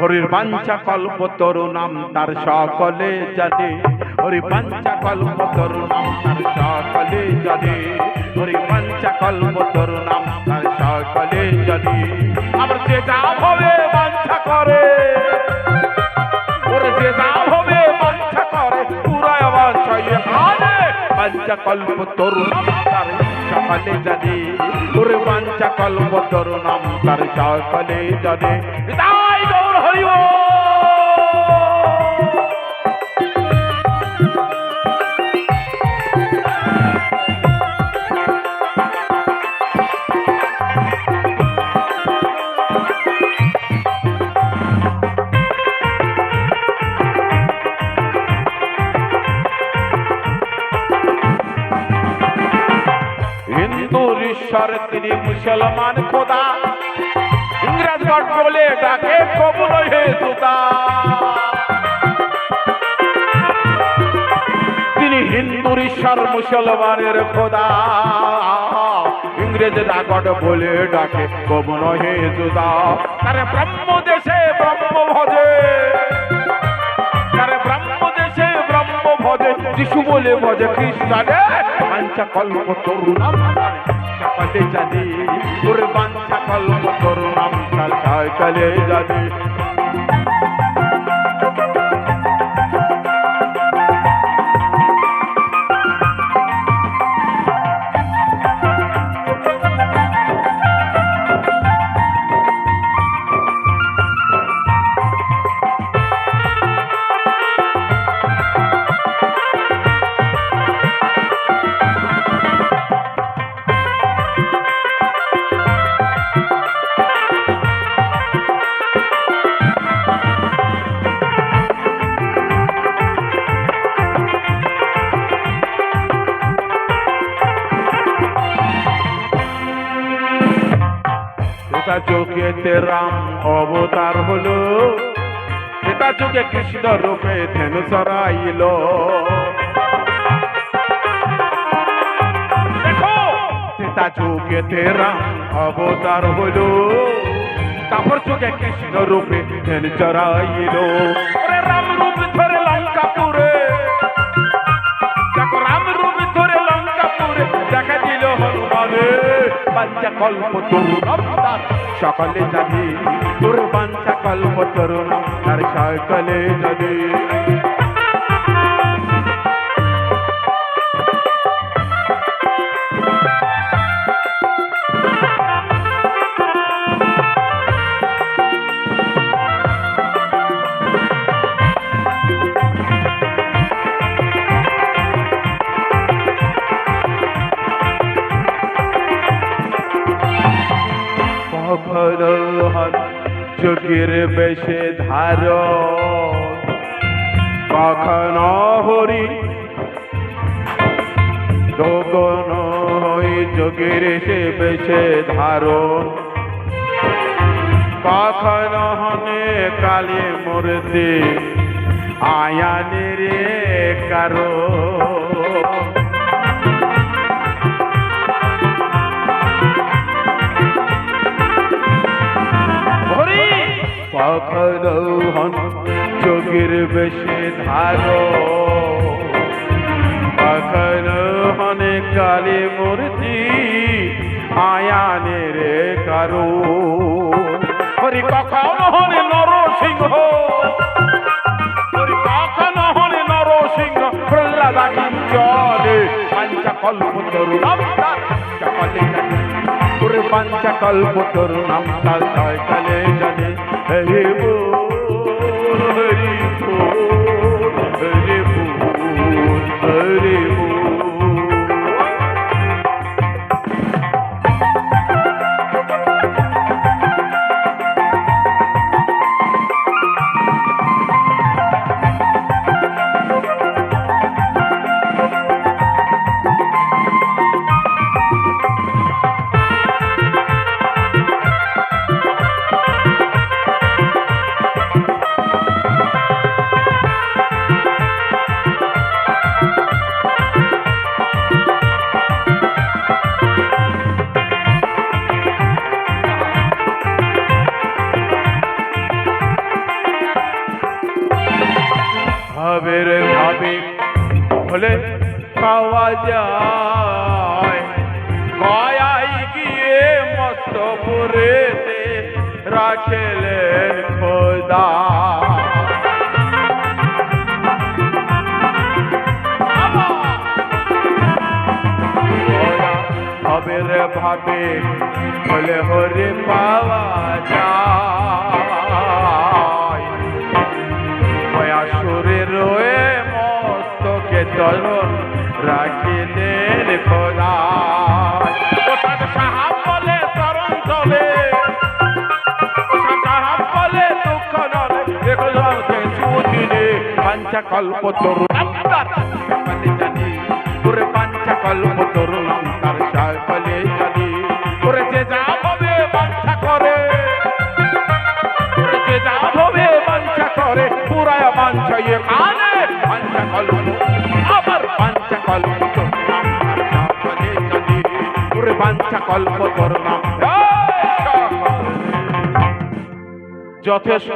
হরির বাঞ্ছা কল্প তরু নাম তার সকলে জানে। হরি বাঞ্ছা কল্প তরু নাম তার সকলে জানে। হরি বাঞ্ছা কল্প তরু নাম তার সকলে জানে। আবার যে যা হবে বাঞ্ছা করে, ওরে যে যা হবে বাঞ্ছা করে, পুরায় বাঞ্ছা এখানে বাঞ্ছা কল্প তরু নাম তার সকলে জানে। ওরে বাঞ্ছা কল্প তরু নাম তার সকলে জানে। তাই ঈশ্বর তিনি মুসলমান খোদা। ইংরেজ বলে ডাকে কবুল হে সুদা তিনি হিন্দুর ঈশ্বর মুসলমানের খোদা। ইংরেজরা গড বলে ডাকে কবুল হে সুদা তারে ব্রহ্ম দেশে ব্রহ্ম ভজে। তারে ব্রহ্ম দেশে ব্রহ্ম ভজে, যিশু বলে ভজে খ্রিস্টানে বাঞ্ছা কল্প তরুণাম। সকালে জানি ওরে বাঞ্ছা কল্প তরুণাম তার চলে জানি। সেটা চোখেতে রাম অবতার হলো। সেটা চোখে কৃষ্ণ রূপে ধেন সরাইল। সীতা চোখে তে রাম অবতার হলো। তারপর চোখে কৃষ্ণ রূপে ধেন চরাইল বাঞ্চা কল্প তার সকলে জানি তোর বাঞ্চা কল্প তার সকলে জানি যোগীর বেশে ধার কখনো হরি দোগন হই যোগীর সে বেশে ধারণ। কখনো হনে কালী মূর্তি আয়ানের কারণ। হন যোগীর বেশে ধারো। হনে কালী মূর্তি আয়ানের কারও। হরি কখনো হনে নরসিংহ? হরি কখনো হনে নরসিংহ? প্রহ্লাদ চলে পাঞ্চা কল্প তরুণাম তার সকলে জানে। ওরে পাঞ্চা কল্প তরুণাম জানে। হরি বল বলে পাওয়া যায়। গয়াই গিয়ে মস্তপুরেতে রাখলেন খোদা। ভাবে বলে হরে পাওয়া যায়। চলন রাখিলেন খোদা। সাহাব বলে, চরণ চলে। সাহাব বলে, দুঃখ নলে সুদিনে পাঞ্চকল্প তরুণ। জানি, ওরে পাঞ্চকল্প তরুণ তার সকলে যথেষ্ট